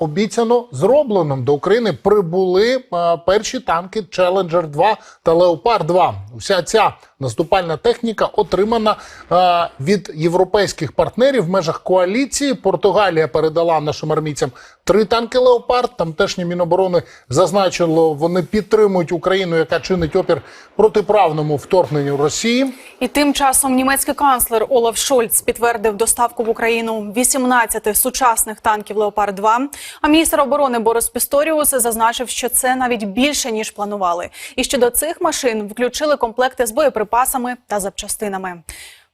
обіцяно зробленим. До України прибули е, перші танки Challenger 2 та Leopard 2. Вся ця наступальна техніка отримана е, від європейських партнерів в межах коаліції. Португалія передала нашим армійцям три танки Леопард. Тамтешнє міноборони зазначило, вони підтримують Україну, яка чинить опір протиправному вторгненню Росії. І тим часом німецький канцлер Олаф Шольц підтвердив доставку в Україну 18 сучасних танків Леопард 2 А міністр оборони Борис Пісторіус зазначив, що це навіть більше ніж планували. І що до цих машин включили комплекти з боєприпасами та запчастинами.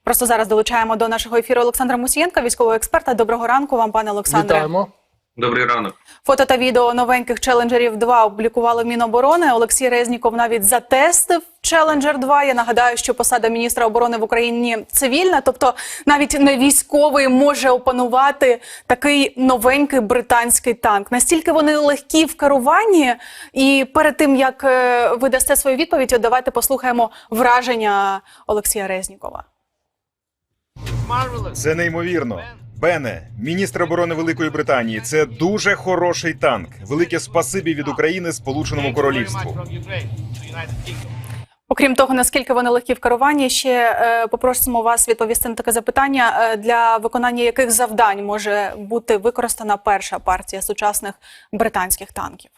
Просто зараз долучаємо до нашого ефіру Олександра Мусієнка, військового експерта. Доброго ранку вам, пане Олександре. Вітаємо. Добрий ранок. Фото та відео новеньких Челенджерів 2 опублікували Міноборони. Олексій Резніков навіть затестив Челенджер 2 Я нагадаю, що посада міністра оборони в Україні цивільна, тобто навіть не військовий може опанувати такий новенький британський танк. Настільки вони легкі в керуванні. І перед тим як е, ви дасте свою відповідь, давайте послухаємо враження Олексія Резнікова. Це неймовірно. Бене, міністр оборони Великої Британії. Це дуже хороший танк. Велике спасибі від України Сполученому Королівству. Окрім того, наскільки вони легкі в керуванні, ще е, попросимо вас відповісти на таке запитання, е, для виконання яких завдань може бути використана перша партія сучасних британських танків.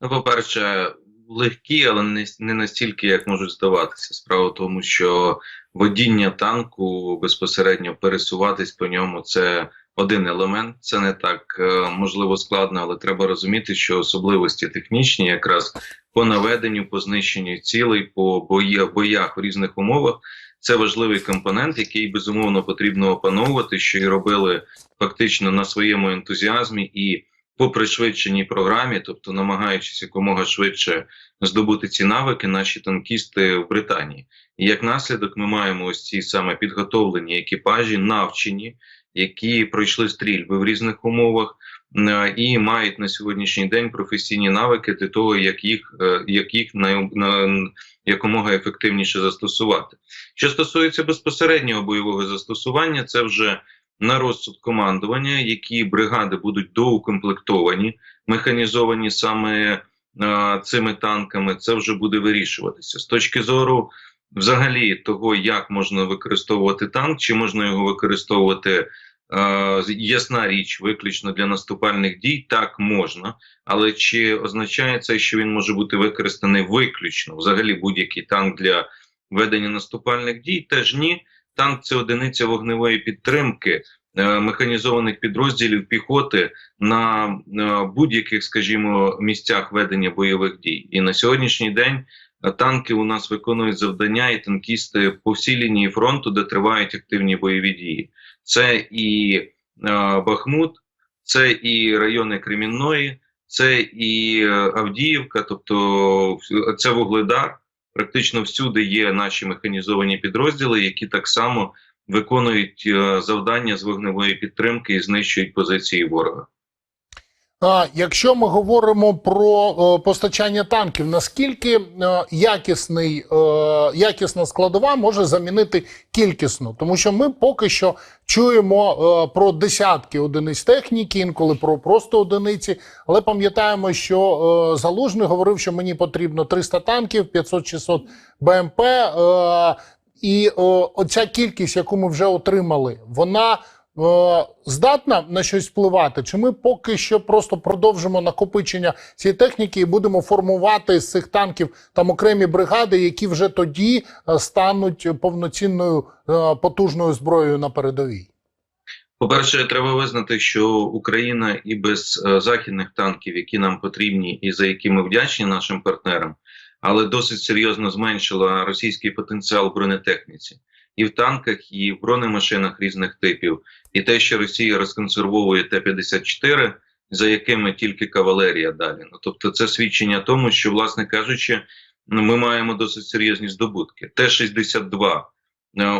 Ну, по-перше, легкі, але не, не настільки, як можуть здаватися. Справа в тому, що водіння танку безпосередньо пересуватись по ньому це один елемент. Це не так е, можливо складно, але треба розуміти, що особливості технічні, якраз по наведенню, по знищенню цілей, по бої, боях в різних умовах. Це важливий компонент, який безумовно потрібно опановувати, що і робили фактично на своєму ентузіазмі і по пришвидшеній програмі, тобто намагаючись якомога швидше здобути ці навики, наші танкісти в Британії. І як наслідок, ми маємо ось ці саме підготовлені екіпажі, навчені, які пройшли стрільби в різних умовах. е, І мають на сьогоднішній день професійні навики для того, як їх е, як їх на, на якомога ефективніше застосувати. Що стосується безпосереднього бойового застосування, це вже на розсуд командування, які бригади будуть доукомплектовані, механізовані саме е, цими танками. Це вже буде вирішуватися з точки зору. Взагалі, того, як можна використовувати танк, чи можна його використовувати, ясна річ, виключно для наступальних дій, так можна. Але чи означає це, що він може бути використаний виключно взагалі будь-який танк для ведення наступальних дій? Теж ні. Танк це одиниця вогневої підтримки е, механізованих підрозділів піхоти на е, будь-яких, скажімо, місцях ведення бойових дій. І на сьогоднішній день е, танки у нас виконують завдання, і танкісти по всій лінії фронту, де тривають активні бойові дії. Це і Бахмут, це і райони Кремінної, це і Авдіївка, тобто це Вугледар. Практично всюди є наші механізовані підрозділи, які так само виконують е, завдання з вогневої підтримки і знищують позиції ворога. Якщо ми говоримо про е, постачання танків, наскільки е, якісний, е, якісна складова може замінити кількісну? Тому що ми поки що чуємо про десятки одиниць техніки, інколи про просто одиниці. Але пам'ятаємо, що Залужний говорив, що мені потрібно 300 танків, 500-600 БМП. І оця кількість, яку ми вже отримали, вона здатна на щось впливати? Чи ми поки що просто продовжимо накопичення цієї техніки і будемо формувати з цих танків там окремі бригади, які вже тоді е, стануть повноцінною е, потужною зброєю на передовій? По-перше, треба визнати, що Україна і без е, західних танків, які нам потрібні, і за які ми вдячні нашим партнерам, але досить серйозно зменшила російський потенціал бронетехніці і в танках, і в бронемашинах різних типів, і те, що Росія розконсервовує Т-54, за якими тільки кавалерія далі. Ну тобто, це свідчення тому, що, власне кажучи, ну, ми маємо досить серйозні здобутки. Т-62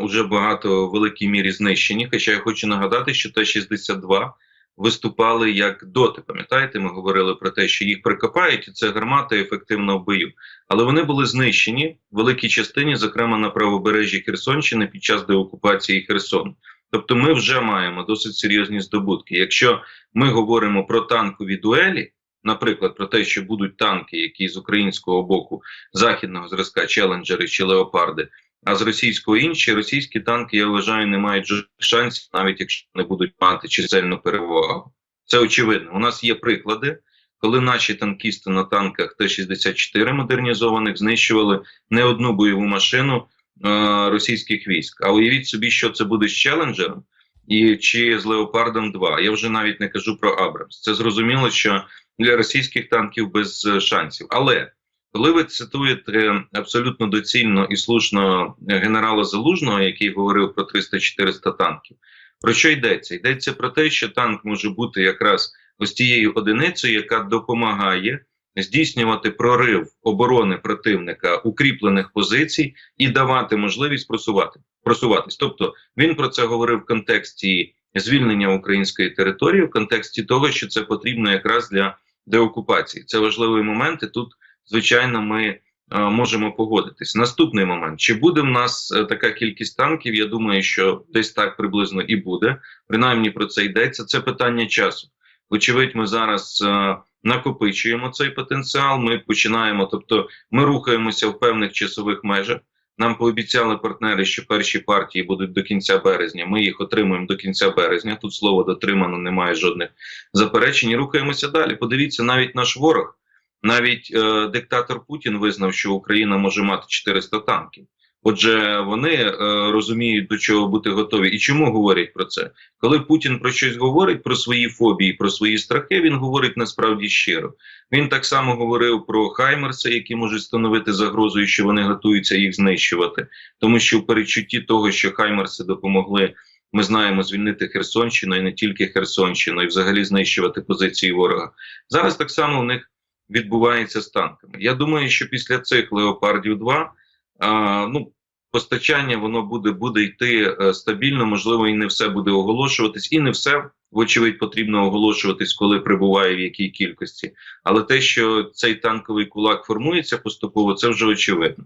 вже багато в великій мірі знищені. Хоча я хочу нагадати, що Т-62 виступали як доти. Пам'ятаєте, ми говорили про те, що їх прикопають, і це гармата ефективно в бою. Але вони були знищені в великій частині, зокрема на правобережжі Херсонщини під час деокупації Херсону. Тобто, ми вже маємо досить серйозні здобутки. Якщо ми говоримо про танкові дуелі, наприклад, про те, що будуть танки, які з українського боку західного зразка челенджери чи леопарди, а з російського інші російські танки, я вважаю, не мають жодних шансів, навіть якщо не будуть мати чисельну перевагу. Це очевидно. У нас є приклади, коли наші танкісти на танках Т-64 модернізованих знищували не одну бойову машину е, російських військ. А уявіть собі, що це буде з челенджером і чи з Леопардом 2. Я вже навіть не кажу про Абрамс. Це зрозуміло, що для російських танків без е, шансів. Але коли ви цитуєте абсолютно доцільно і слушно генерала Залужного, який говорив про 300-400 танків, про що йдеться? Йдеться про те, що танк може бути якраз ось тією одиницею, яка допомагає здійснювати прорив оборони противника укріплених позицій і давати можливість просувати просуватись. Тобто він про це говорив в контексті звільнення української території, в контексті того, що це потрібно якраз для деокупації. Це важливий момент, і тут звичайно ми е, можемо погодитись. Наступний момент: чи буде в нас е, така кількість танків? Я думаю, що десь так приблизно і буде. Принаймні про це йдеться. Це питання часу. Вочевидь, ми зараз е, накопичуємо цей потенціал. Ми починаємо, тобто ми рухаємося в певних часових межах. Нам пообіцяли партнери, що перші партії будуть до кінця березня. Ми їх отримуємо до кінця березня. Тут слово дотримано, немає жодних заперечень. Рухаємося далі. Подивіться, навіть наш ворог, навіть е, диктатор Путін визнав, що Україна може мати 400 танків. Отже, вони е, розуміють до чого бути готові. І чому говорять про це? Коли Путін про щось говорить, про свої фобії, про свої страхи, він говорить насправді щиро. Він так само говорив про Хаймерси, які можуть становити загрозу, що вони готуються їх знищувати, тому що в передчутті того, що Хаймерси допомогли. Ми знаємо звільнити Херсонщину і не тільки Херсонщину, і взагалі знищувати позиції ворога. Зараз так само у них відбувається з танками. Я думаю, що після цих леопардів 2 а, ну, постачання воно буде буде йти е, стабільно. Можливо, і не все буде оголошуватись, і не все вочевидь потрібно оголошуватись, коли прибуває в якій кількості. Але те, що цей танковий кулак формується поступово, це вже очевидно.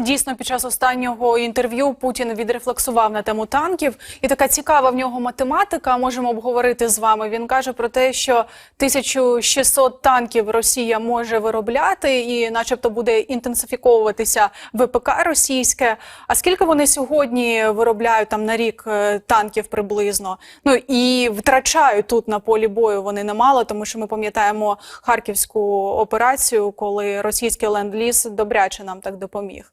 Дійсно, під час останнього інтерв'ю Путін відрефлексував на тему танків, і така цікава в нього математика. Можемо обговорити з вами. Він каже про те, що 1600 танків Росія може виробляти, і, начебто, буде інтенсифіковуватися ВПК російське. А скільки вони сьогодні виробляють там на рік е, танків приблизно? Ну і втрачають тут на полі бою вони немало, тому що ми пам'ятаємо харківську операцію, коли російський ленд-ліз добряче нам так допоміг.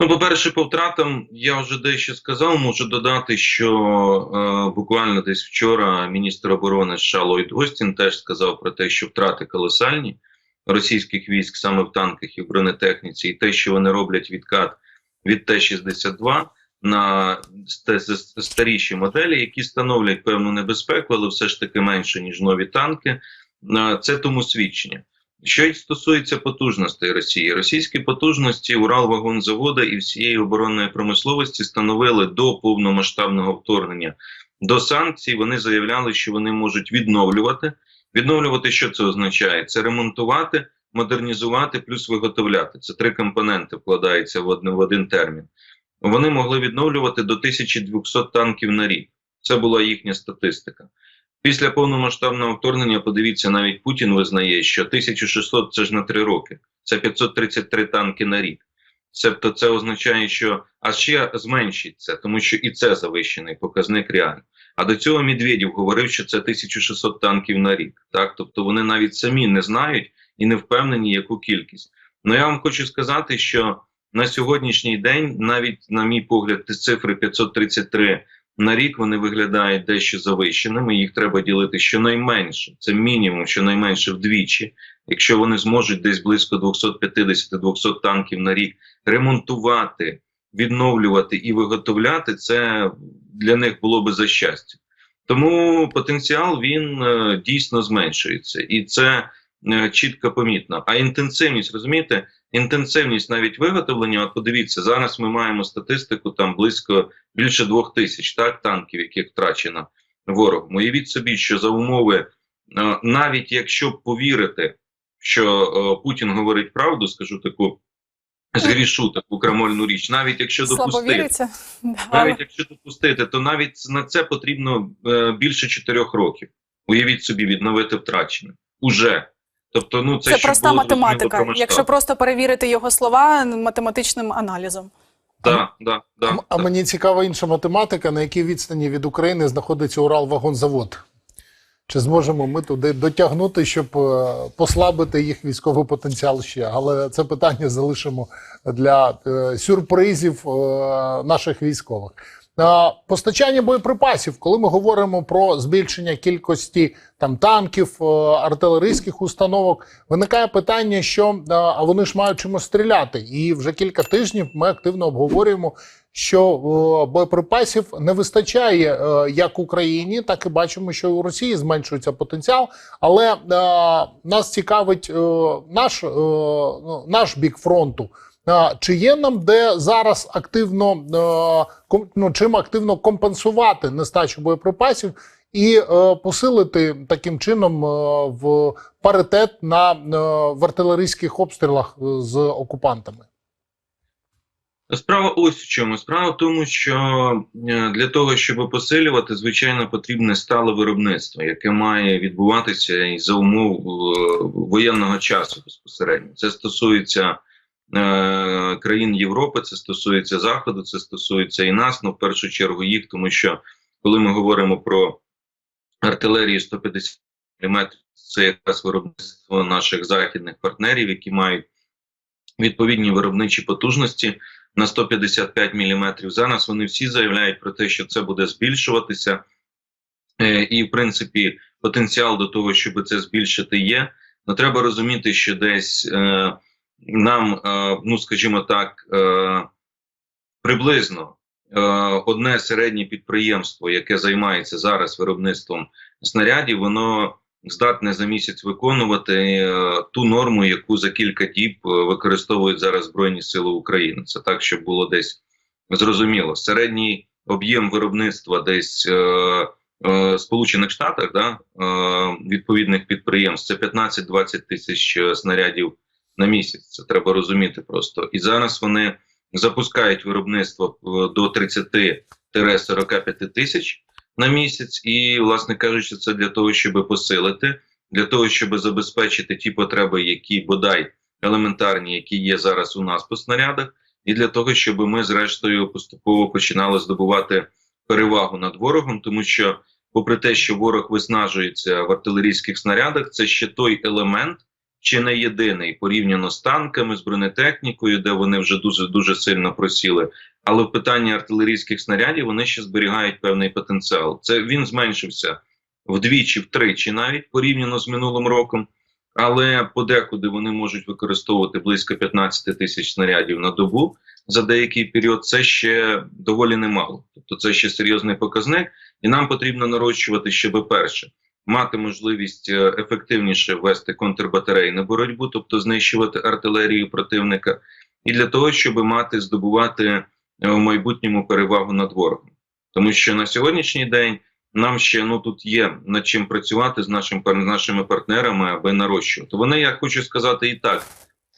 Ну, по-перше, по втратам я вже дещо сказав. Можу додати, що е, буквально десь вчора міністр оборони США Ллойд Остін теж сказав про те, що втрати колосальні російських військ саме в танках і в бронетехніці, і те, що вони роблять відкат від Т-62 на старіші моделі, які становлять певну небезпеку, але все ж таки менше ніж нові танки. Е, Це тому свідчення. Що й стосується потужностей Росії, російські потужності Уралвагонзавода і всієї оборонної промисловості становили до повномасштабного вторгнення до санкцій. Вони заявляли, що вони можуть відновлювати. Відновлювати, що це означає? Це ремонтувати, модернізувати, плюс виготовляти. Це три компоненти вкладаються в один, в один термін. Вони могли відновлювати до 1200 танків на рік. Це була їхня статистика. Після повномасштабного вторгнення, подивіться, навіть Путін визнає, що 1600 – це ж на три роки, це 533 танки на рік. Тобто це означає, що а ще зменшиться, тому що і це завищений показник реально. А до цього Медведєв говорив, що це 1600 танків на рік. Так, тобто вони навіть самі не знають і не впевнені, яку кількість. Ну я вам хочу сказати, що на сьогоднішній день, навіть на мій погляд, цифри 533 на рік вони виглядають дещо завищеними. Їх треба ділити щонайменше. Це мінімум, щонайменше вдвічі. Якщо вони зможуть десь близько 250-200 танків на рік ремонтувати, відновлювати і виготовляти, це для них було би за щастя. Тому потенціал він е, дійсно зменшується, і це чітко помітно. А інтенсивність, розумієте, інтенсивність навіть виготовлення. От подивіться, зараз ми маємо статистику там близько більше двох тисяч так танків, яких втрачено ворогом. Уявіть собі, що за умови, е, навіть якщо повірити, що е, Путін говорить правду, скажу таку згрішу таку крамольну річ. Навіть якщо Слабо допустити, віриться. Навіть якщо допустити, то навіть на це потрібно е, більше чотирьох років. Уявіть собі, відновити втрачене. Уже. Тобто, ну це, Це проста математика. про. Якщо просто перевірити його слова математичним аналізом. да, да, да, А, а да. мені цікава інша математика, на якій відстані від України знаходиться Уралвагонзавод. Чи зможемо ми туди дотягнути, щоб е, послабити їх військовий потенціал ще? Але це питання залишимо для е, сюрпризів е, наших військових. Постачання боєприпасів, коли ми говоримо про збільшення кількості там танків, е, артилерійських установок, виникає питання, що е, а вони ж мають чимось стріляти. І вже кілька тижнів ми активно обговорюємо, що е, боєприпасів не вистачає як Україні, так і бачимо, що у Росії зменшується потенціал. Але нас цікавить наш, ну, наш бік фронту. Чи є нам де зараз активно е, ну, чим активно компенсувати нестачу боєприпасів і е, посилити таким чином е, в паритет на в артилерійських обстрілах з окупантами? Справа ось в чому. Справа в тому, що для того, щоб посилювати, звичайно, потрібне стале виробництво, яке має відбуватися і за умов воєнного часу безпосередньо. Це стосується е, країн Європи, це стосується Заходу, це стосується і нас, ну в першу чергу їх, тому що коли ми говоримо про артилерію 150 мм, це якраз виробництво наших західних партнерів, які мають відповідні виробничі потужності на 155 мм. Зараз вони всі заявляють про те, що це буде збільшуватися. Е, і, в принципі, потенціал до того, щоб це збільшити, є. Но треба розуміти, що десь е, нам, е, ну скажімо так, е, приблизно е, одне середнє підприємство, яке займається зараз виробництвом снарядів, воно здатне за місяць виконувати ту норму, яку за кілька діб використовують зараз Збройні Сили України. Це так, щоб було десь зрозуміло. Середній об'єм виробництва десь Сполучених Штатах, да, відповідних підприємств, це 15-20 тисяч снарядів на місяць. Це треба розуміти просто. І зараз вони запускають виробництво е, до 30-45 тисяч на місяць, і, власне кажучи, це для того, щоб посилити, для того, щоб забезпечити ті потреби, які бодай елементарні, які є зараз у нас по снарядах, і для того, щоб ми, зрештою, поступово починали здобувати перевагу над ворогом, тому що, попри те, що ворог виснажується в артилерійських снарядах, це ще той елемент, чи не єдиний порівняно з танками, з бронетехнікою, де вони вже дуже дуже сильно просіли. Але в питанні артилерійських снарядів вони ще зберігають певний потенціал. Це він зменшився вдвічі, втричі, навіть порівняно з минулим роком. Але подекуди вони можуть використовувати близько 15 тисяч снарядів на добу за деякий період. Це ще доволі немало. Тобто, це ще серйозний показник, і нам потрібно нарощувати, щоб перше мати можливість е, ефективніше вести контрбатарейну боротьбу, тобто знищувати артилерію противника, і для того, щоб мати здобувати е, в майбутньому перевагу над ворогом, тому що на сьогоднішній день нам ще ну тут є над чим працювати з нашим нашими партнерами, аби нарощувати. Вони, я хочу сказати, і так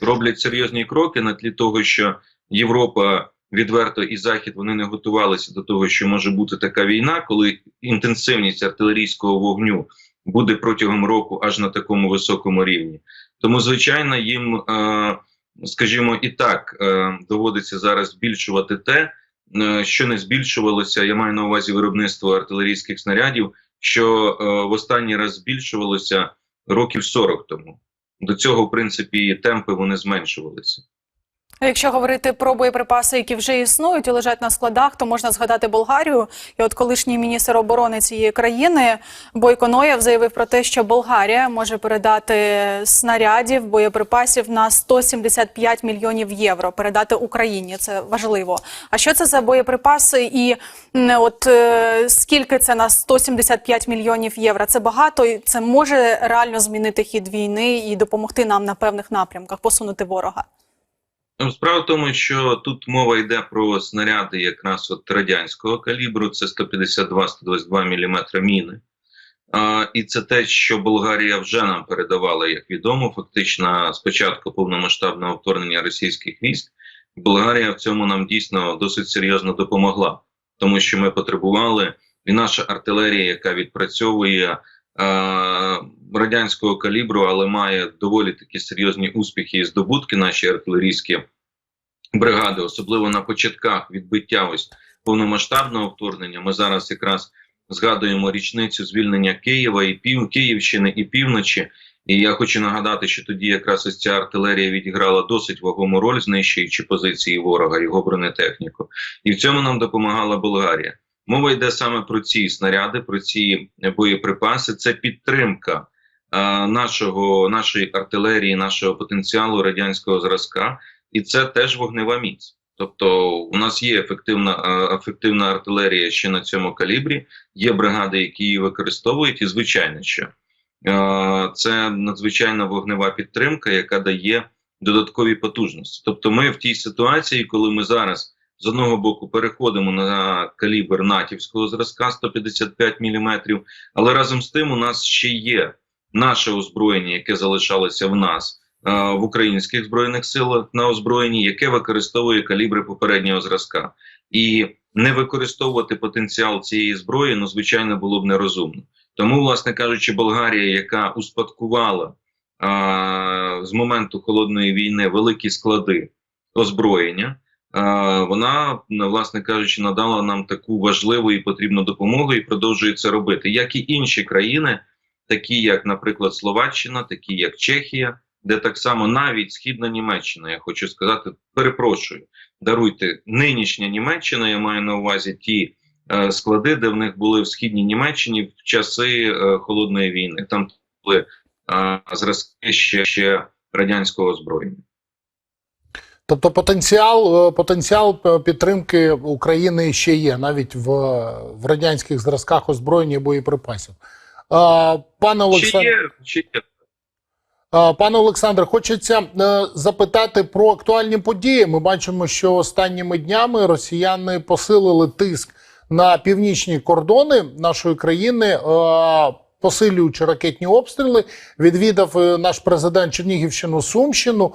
роблять серйозні кроки на тлі того, що Європа відверто і Захід вони не готувалися до того, що може бути така війна, коли інтенсивність артилерійського вогню буде протягом року аж на такому високому рівні. Тому, звичайно, їм, е, скажімо, і так е, доводиться зараз збільшувати те, е, що не збільшувалося. Я маю на увазі виробництво артилерійських снарядів, що в останній раз збільшувалося років 40 тому. До цього, в принципі, темпи вони зменшувалися. Якщо говорити про боєприпаси, які вже існують і лежать на складах, то можна згадати Болгарію. І от колишній міністр оборони цієї країни Бойко Ноєв заявив про те, що Болгарія може передати снарядів, боєприпасів на 175 мільйонів євро. Передати Україні. Це важливо. А що це за боєприпаси? І от е, скільки це на 175 мільйонів євро? Це багато, і це може реально змінити хід війни і допомогти нам на певних напрямках посунути ворога. Ну, Справа в тому, що тут мова йде про снаряди якраз от радянського калібру, це 152-122 мм міни. А, і це те, що Болгарія вже нам передавала, як відомо, фактично з початку повномасштабного вторгнення російських військ. Болгарія в цьому нам дійсно досить серйозно допомогла, тому що ми потребували, і наша артилерія, яка відпрацьовує е, радянського калібру, але має доволі такі серйозні успіхи і здобутки наші артилерійські бригади, особливо на початках відбиття ось повномасштабного вторгнення. Ми зараз якраз згадуємо річницю звільнення Києва і пів Київщини і півночі. І я хочу нагадати, що тоді якраз ось ця артилерія відіграла досить вагому роль, знищуючи позиції ворога, його бронетехніку. І в цьому нам допомагала Болгарія. Мова йде саме про ці снаряди, про ці боєприпаси. Це підтримка нашого, нашої артилерії, нашого потенціалу радянського зразка, і це теж вогнева міць. Тобто, у нас є ефективна, е, ефективна артилерія ще на цьому калібрі. Є бригади, які її використовують, і звичайно, що е, це надзвичайна вогнева підтримка, яка дає додаткові потужності. Тобто, ми в тій ситуації, коли ми зараз з одного боку переходимо на калібр натівського зразка 155 мм, але разом з тим у нас ще є наше озброєння, яке залишалося в нас е, в українських збройних силах на озброєнні, яке використовує калібри попереднього зразка, і не використовувати потенціал цієї зброї, ну звичайно, було б нерозумно. Тому, власне кажучи, Болгарія, яка успадкувала а, з моменту холодної війни великі склади озброєння. Е, вона, власне кажучи, надала нам таку важливу і потрібну допомогу і продовжує це робити, як і інші країни, такі як, наприклад, Словаччина, такі як Чехія, де так само навіть східна Німеччина, я хочу сказати, перепрошую, даруйте нинішня Німеччина. Я маю на увазі ті е, склади, де в них були в східній Німеччині в часи е, холодної війни. Там були е, зразки ще, ще радянського озброєння. Тобто потенціал, е, потенціал е, підтримки України ще є, навіть в, в радянських зразках озброєння боєприпасів. Пане Олександр, пане Олександр, хочеться е, запитати про актуальні події. Ми бачимо, що останніми днями росіяни посилили тиск на північні кордони нашої країни. е, Посилюючи ракетні обстріли, відвідав е, наш президент Чернігівщину Сумщину.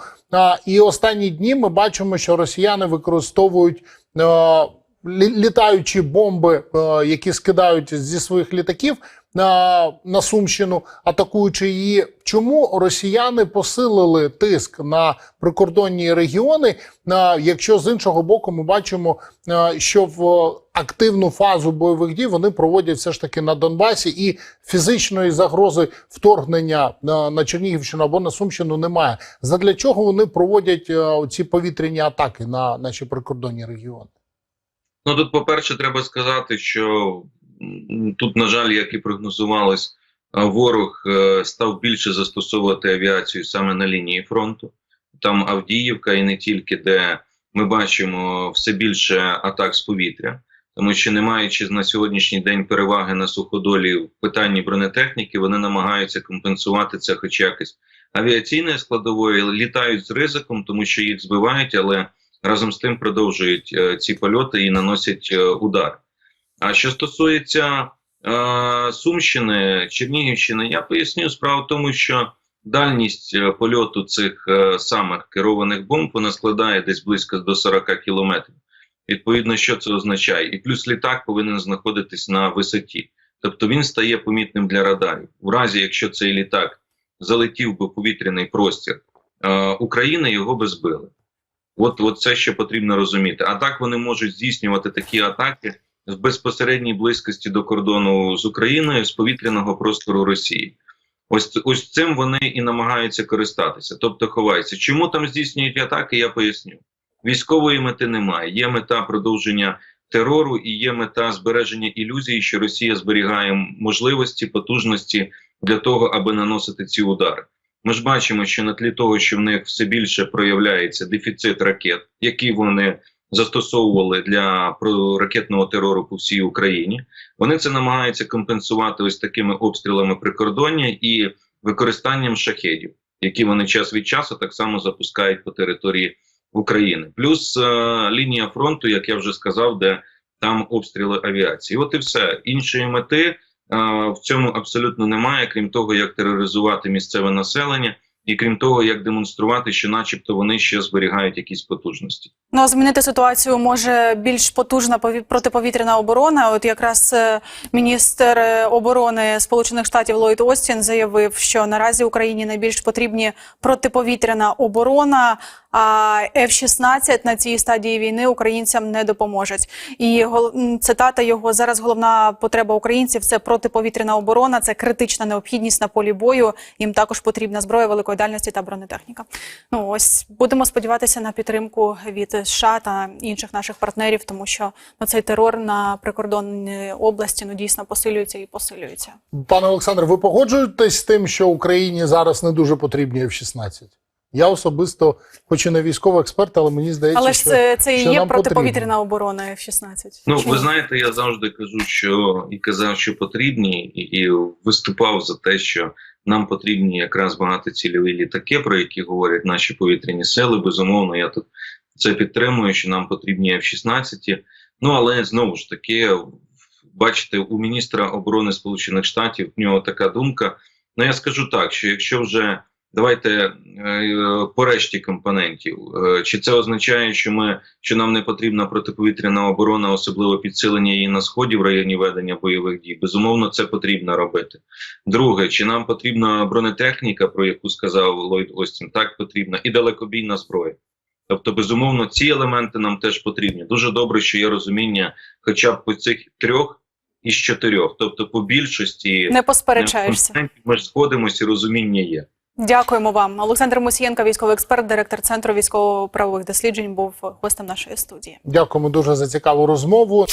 І останні дні ми бачимо, що росіяни використовують лі- літаючі бомби, які скидають зі своїх літаків на, Сумщину, атакуючи її. Чому росіяни посилили тиск на прикордонні регіони? Якщо з іншого боку ми бачимо, е, що в активну фазу бойових дій вони проводять все ж таки на Донбасі, і фізичної загрози вторгнення на, Чернігівщину або на Сумщину немає. Задля чого вони проводять е, ці повітряні атаки на наші прикордонні регіони? Ну тут, по-перше, треба сказати, що тут, на жаль, як і прогнозувалось, е, ворог е, став більше застосовувати авіацію саме на лінії фронту. Там Авдіївка і не тільки, де ми бачимо все більше атак з повітря, тому що не маючи на сьогоднішній день переваги на суходолі в питанні бронетехніки, вони намагаються компенсувати це хоч якось авіаційною складовою, літають з ризиком, тому що їх збивають, але разом з тим продовжують е, ці польоти і наносять удар. А що стосується е, Сумщини, Чернігівщини, я поясню справа в тому, що дальність е, польоту цих е, самих керованих бомб вона складає десь близько до 40 кілометрів. Відповідно, що це означає? І плюс літак повинен знаходитись на висоті, тобто він стає помітним для радарів. У разі, якщо цей літак залетів би в повітряний простір е, України, його би збили. От, от це ще потрібно розуміти. А так вони можуть здійснювати такі атаки в безпосередній близькості до кордону з Україною з повітряного простору Росії. Ось ось цим вони і намагаються користатися, тобто ховаються. Чому там здійснюють атаки? Я поясню. Військової мети немає. Є мета продовження терору і є мета збереження ілюзії, що Росія зберігає можливості, потужності для того, аби наносити ці удари. Ми ж бачимо, що на тлі того, що в них все більше проявляється дефіцит ракет, які вони застосовували для ракетного терору по всій Україні. Вони це намагаються компенсувати ось такими обстрілами прикордоння і використанням шахедів, які вони час від часу так само запускають по території України. Плюс е лінія фронту, як я вже сказав, де там обстріли авіації. От і все іншої мети. В цьому абсолютно немає, крім того, як тероризувати місцеве населення і крім того, як демонструвати, що, начебто, вони ще зберігають якісь потужності. Ну, а змінити ситуацію може більш потужна пові- протиповітряна оборона. От якраз е, міністр е, оборони Сполучених Штатів Ллойд Остін заявив, що наразі Україні найбільш потрібні протиповітряна оборона. А F-16 на цій стадії війни українцям не допоможуть. І цитата його зараз головна потреба українців це протиповітряна оборона, це критична необхідність на полі бою. Їм також потрібна зброя великої дальності та бронетехніка. Ну ось будемо сподіватися на підтримку від США та інших наших партнерів, тому що ну, цей терор на прикордонній області ну дійсно посилюється і посилюється. Пане Олександр, ви погоджуєтесь з тим, що Україні зараз не дуже потрібні F-16? Я особисто, хоч і не військовий експерт, але мені здається, Але що, це, це і що є нам протиповітряна оборона F-16. Ну, Чи ви знаєте, я завжди кажу, що і казав, що потрібні, і, і виступав за те, що нам потрібні якраз багатоцільові літаки, про які говорять наші повітряні сили. Безумовно, я тут це підтримую, що нам потрібні F-16. Ну але знову ж таки, бачите, у міністра оборони Сполучених Штатів в нього така думка. Ну я скажу так, що якщо вже давайте е, по решті компонентів, е, чи це означає, що ми що нам не потрібна протиповітряна оборона, особливо підсилення її на сході в районі ведення бойових дій. Безумовно, це потрібно робити. Друге, чи нам потрібна бронетехніка, про яку сказав Ллойд Остін, так потрібна, і далекобійна зброя. Тобто, безумовно, ці елементи нам теж потрібні. Дуже добре, що є розуміння, хоча б по цих трьох із чотирьох, тобто по більшості Не посперечаєшся. ми ж сходимося, розуміння є. Дякуємо вам. Олександр Мусієнко, військовий експерт, директор центру військово-правових досліджень, був гостем нашої студії. Дякуємо дуже за цікаву розмову.